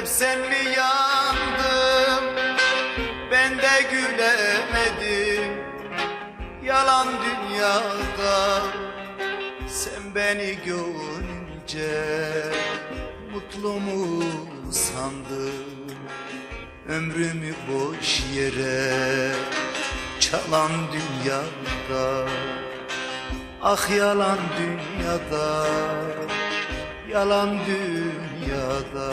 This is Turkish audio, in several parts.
Hep senli yandım Ben de gülemedim. Yalan dünyada Sen beni görünce Mutlu mu sandın? Ömrümü boş yere Çalan dünyada Ah yalan dünyada Yalan dünyada.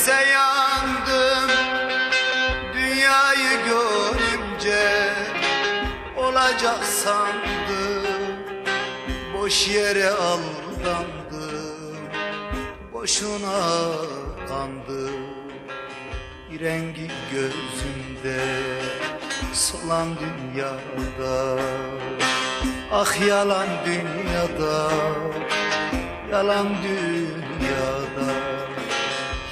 İse yandım Dünyayı görünce Olacak sandım. Boş yere aldandım Boşuna kandım. Rengi gözümde Solan dünyada Ah yalan dünyada Yalan dünyada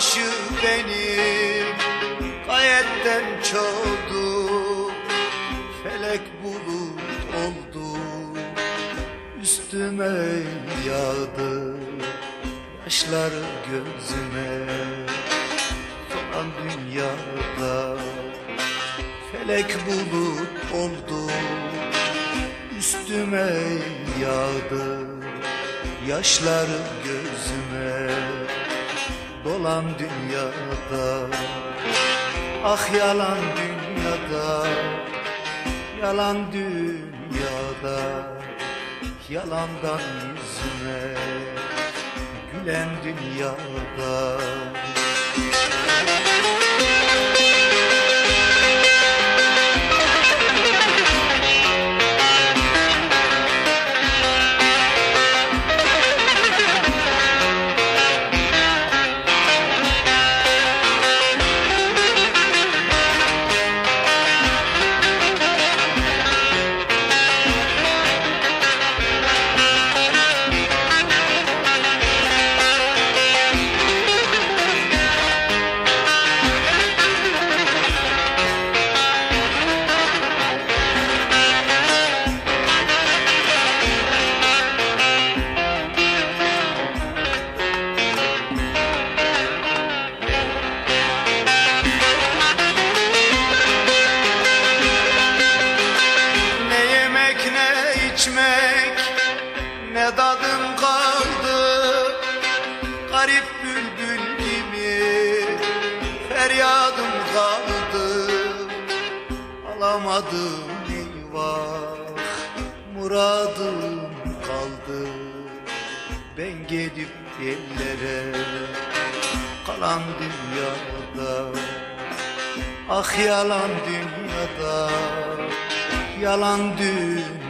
karşı benim gayetten çoğdu Felek bulut oldu. Üstüme yağdı Yaşlar gözüme. Falan dünyada Felek bulut oldu. Üstüme yağdı Yaşlar gözüme dolan dünyada. Ah yalan dünyada Yalan dünyada. Yalandan yüzüme Gülen dünyada içmek ne tadım kaldı? Garip bülbül gibi feryadım kaldı. Alamadım eyvah muradım kaldı. Ben gidip ellere yalan dünyada Ah yalan dünyada Yalan dünyada